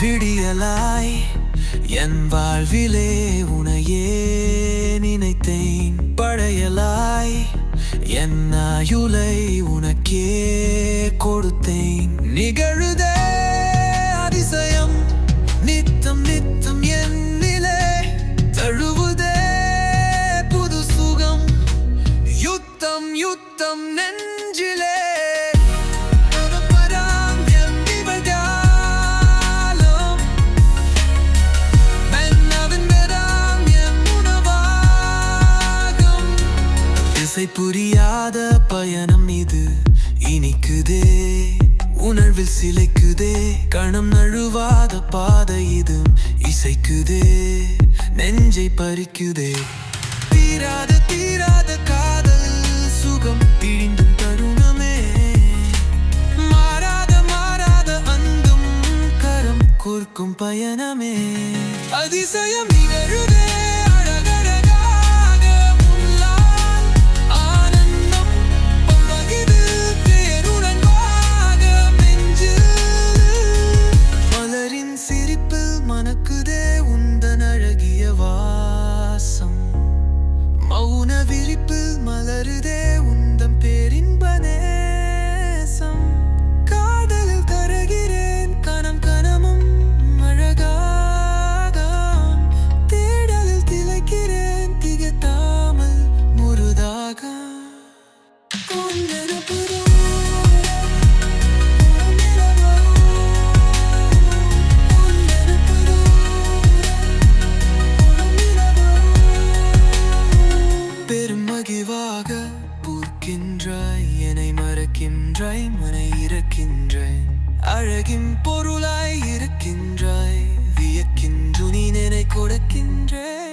விடியலாய் என் வாழ்விலே உனையே நினைத்தேன். பழையலாய் என் ஆயுளை உனக்கே கொடுத்தேன். நிகழுத ஆசை புரியாத பயணம் இது. இனிக்குதே உணர்வில் சிலைக்குதே கணம் நழுவாத பாதை இது இசைக்குதே நெஞ்சை பறிக்குதே. தீராத தீராத காதல் சுகம் பிழிந்தும் தருணமே. மாறாத மாறாத அன்பும் கரம் கோர்க்கும் பயணமே. அதிசயம் நிகழுதே. விரிப்பில் உந்தம் பேரின்ப நேசம் காதலில் கரகிறேன் கணம் கணமும் அழகாக தேடலில் திளைக்கிறேன் திகட்டாமல் முருதாக அழகின் பொருளாய் இருக்கின்றாய் வியக்கின்று துணி நினை கொடுக்கின்றாய்